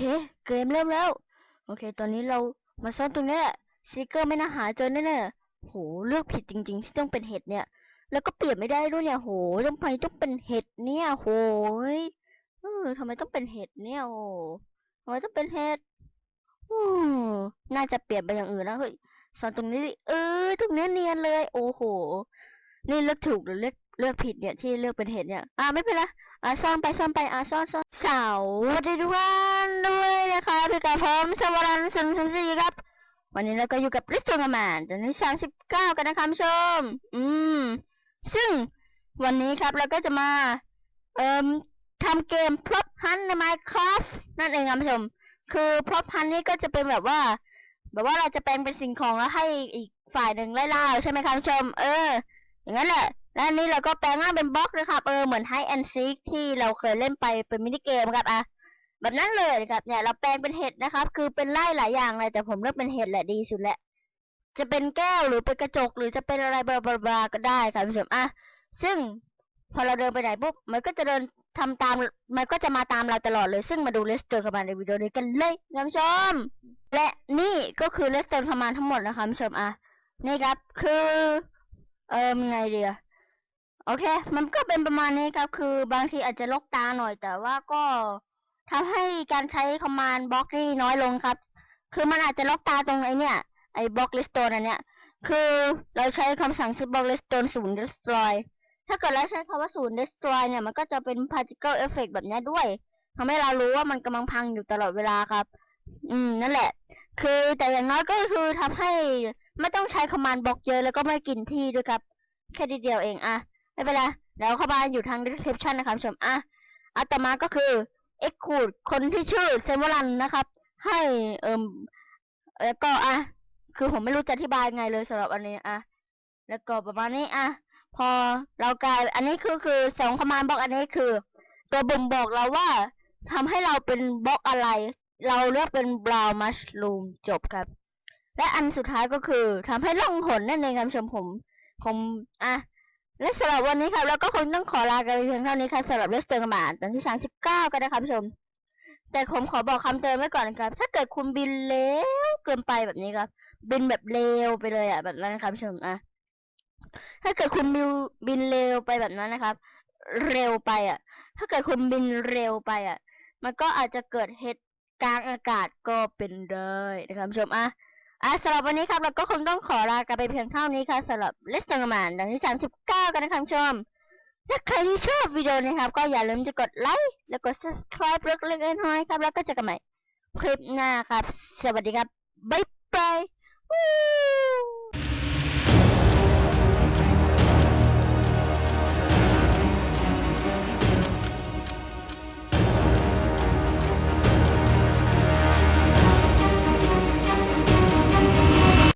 เคเกมเริ่มแล้ว โอเค ตอนนี้เรามาซ่อนตรงนี้แหละซิกเกอร์ไม่น่าหาเจอแน่ๆโหเลือกผิดจริง ๆ ที่ต้องเป็นเห็ดเนี่ย แล้วก็เปลี่ยนไม่ได้ด้วยเนี่ยโหทำไมต้องเป็นเห็ดเนี่ยโหยเออทำไมต้องเป็นเห็ดเนี่ยโอ้ทำไมต้องเป็นเห็ดอืมน่าจะเปลี่ยนไปอย่างอื่นแล้วเฮ้ยซ่อนตรงนี้ดิเออตรงนี้เนียนเลย โอ้โห นี่เลือกถูกหรือเลือกเลือกผิดเนี่ยที่เลือกเป็นเห็ดเนี่ยอ่าไม่เป็นไร อ่าซ่อนไปซ่อนไปอ่าซ่อนซ่อนเสาร์ดีทุกวันด้วยนะคะพี่กับผมสวรันสุนทรศรีครับ วันนี้เราก็อยู่กับริสโตนแมนตอนนี้สามสิบเก้ากันนะคะผู้ชม อืม ซึ่งวันนี้ครับเราก็จะมา เอ่มทำเกมพล o ฮันใน Minecraft นั่นเองครับผู้ชม คือพล o ฮันนี่ก็จะเป็นแบบว่า แบบว่าเราจะแปลงเป็นสิ่งของแล้วให้อีกฝ่ายหนึ่งไล่ล่าใช่ไหมครับผู้ชม เออ อย่างนั้นแหละ และอันนี้เราก็แปลงร่างเป็นบล็อกนะครับ เออเหมือนไฮแอนซีที่เราเคยเล่นไปเป็นมินิเกมครับอะแบบนั้นเลยครับเนี่ยเราแปลงเป็นเห็ดนะครับ คือเป็นไล่หลายอย่างเลยแต่ผมเลือกเป็นเห็ดแหละดีสุดแหละจะเป็นแก้วหรือเป็นกระจกหรือจะเป็นอะไรบลาบลาก็ได้ครับผู้ชมอะซึ่งพอเราเดินไปไหนปุ๊บมันก็จะเดินทำตามมันก็จะมาตามเราตลอดเลย ซึ่งมาดูเลสเตอร์คอมมานในวิดีโอนี้กันเลยท่านผู้ชม และนี่ก็คือเลสเตอร์คอมมานทั้งหมดนะครับผู้ชมอะนี่ครับคือ เออไงเดีอะ โอเค มันก็เป็นประมาณนี้ครับ คือบางทีอาจจะลกตาหน่อย แต่ว่าก็ทำให้การใช้คอมมานด์บล็อกนี่น้อยลงครับ คือมันอาจจะลกตาตรงไอ้เนี่ย ไอ้บล็อกลิสโตนอันเนี้ย คือเราใช้คำสั่ง block listone ศูนย์ destroy ถ้าเกิดเราใช้คำว่าศูนย์ destroy เนี่ย มันก็จะเป็น particle effect แบบนี้ด้วยทำให้เรารู้ว่ามันกำลังพังอยู่ตลอดเวลาครับ อืม นั่นแหละ คือแต่อย่างน้อยก็คือทำให้ไม่ต้องใช้คอมมานด์บล็อกเยอะแล้วก็ไม่กินที่ด้วยครับ แค่ทีเดียวเองอะ ไม่เป็นไรเดี๋ยวเข้ามาอยู่ทาง description นะครับชมอะอัต่อมาก็คือ x ขูดคนที่ชื่อเซมวรันนะครับ ให้เอิมแล้วก็อะคือผมไม่รู้จะอธิบายไงเลยสำหรับอันนี้อะแล้วก็ประมาณนี้อะพอเรากลายอันนี้คือคือสองคอมานบล็อกอันนี้คือ ตัวบ่งบอกเราว่าทำให้เราเป็นบล็อกอะไร เราเลือกเป็น brown mushroom จบครับ และอันสุดท้ายก็คือทำให้ล่องหนนั่นเองครับชมผมผมอะ และสำหรับวันนี้ครับเราก็คงต้องขอลากันไปเพียงเท่านี้ครับสำหรับเลสเตอร์กมาตอนที่ 39 กันนะครับผู้ชม แต่ผมขอบอกคำเตือนไว้ก่อนนะครับ ถ้าเกิดคุณบินเร็วเกินไปแบบนี้ครับ บินแบบเร็วไปเลยอะแบบนั้นนะครับผู้ชมอะถ้าเกิดคุณบินบินเร็วไปแบบนั้นนะครับ เร็วไปอะ ถ้าเกิดคุณบินเร็วไปอะ มันก็อาจจะเกิดเหตุกลางอากาศก็เป็นได้นะครับผู้ชมอะ อะสำหรับวันนี้ครับเราก็คงต้องขอลากันไปเพียงเท่านี้ค่ะสำหรับเลสตังมานดังที่39กันนะครับคุณผู้ชม ถ้าใครที่ชอบวิดีโอนี้ครับ ก็อย่าลืมจะกดไลค์แล้วกด subscribe เล็กๆน้อยๆครับ แล้วก็เจอกันใหม่คลิปหน้าครับ สวัสดีครับ บ๊ายบาย